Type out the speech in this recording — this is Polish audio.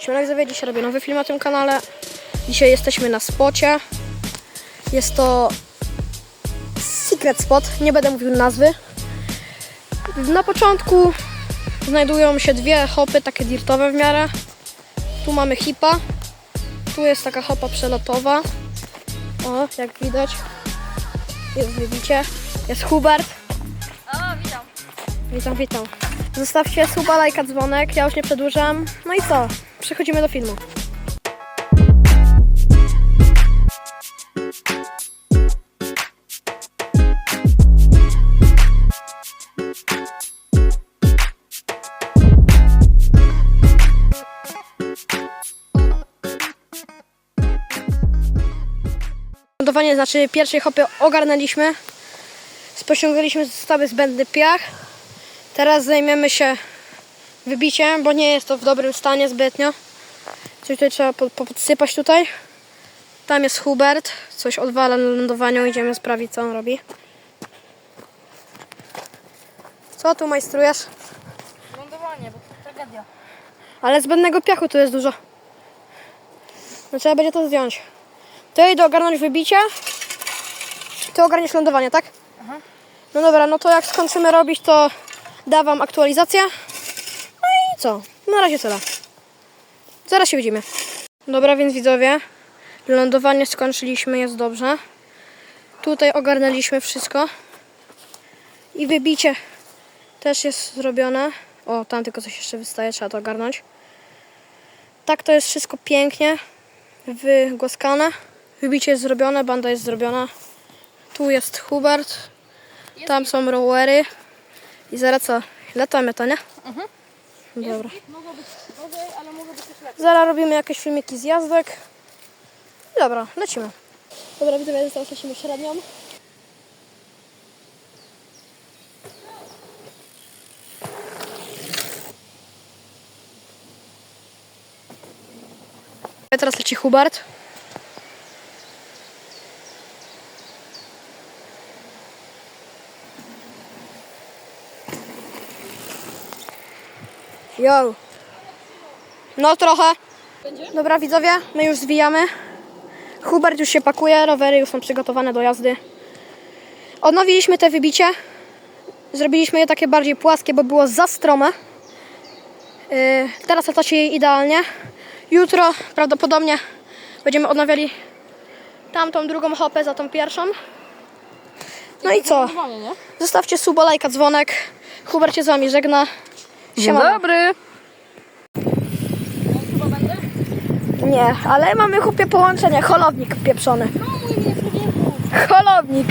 Siemanko Zawie, dzisiaj robię nowy film na tym kanale. Dzisiaj jesteśmy na spocie. Jest to secret spot, nie będę mówił nazwy. Na początku znajdują się dwie hopy, takie dirtowe w miarę. Tu mamy hipa, tu jest taka hopa przelotowa. O, jak widać, jest. Jest Hubert. O, witam. Witam, witam. Zostawcie suba, lajka, dzwonek, ja już nie przedłużam. No i co? Przechodzimy do filmu. Lądowanie znaczy pierwszej hopy ogarnęliśmy. Ściągnęliśmy stały zbędny piach. Teraz zajmiemy się wybiciem, bo nie jest to w dobrym stanie zbytnio. Coś tutaj trzeba po, po, podsypać tutaj. Tam jest Hubert, coś odwala na lądowaniu, idziemy sprawdzić co on robi. Co tu majstrujesz? Lądowanie, bo to tragedia. Ale zbędnego piachu tu jest dużo. No trzeba będzie to zdjąć. Ty idę ogarnąć wybicie. Ty ogarniesz lądowanie, tak? Aha. No dobra, no to jak skończymy robić, to da wam aktualizację. Co? Na razie tyle. Zaraz się widzimy. Dobra, więc widzowie, lądowanie skończyliśmy, jest dobrze. Tutaj ogarnęliśmy wszystko. I wybicie też jest zrobione. O, tam tylko coś jeszcze wystaje, trzeba to ogarnąć. Tak to jest wszystko pięknie wygłaskane. Wybicie jest zrobione, banda jest zrobiona. Tu jest Hubert. Tam są rowery. I zaraz co? Latamy to, nie? Mhm. Dobra. Mogło być gorzej, ale mogło być też lepiej. Zaraz robimy jakieś filmiki z jazdek. Dobra, lecimy. Dobra, widzowie, teraz lecimy średnią. Teraz leci Hubert. Yo. No trochę. Dobra widzowie, my już zwijamy. Hubert już się pakuje, rowery już są przygotowane do jazdy. Odnowiliśmy te wybicie. Zrobiliśmy je takie bardziej płaskie, bo było za strome. Yy, teraz lata się jej idealnie. Jutro prawdopodobnie będziemy odnawiali tamtą drugą hopę za tą pierwszą. No i co? Zostawcie suba, lajka, dzwonek. Hubert się z wami żegna. Dobry. Nie, ale mamy chłopie połączenie. Holownik pieprzony. Holownik.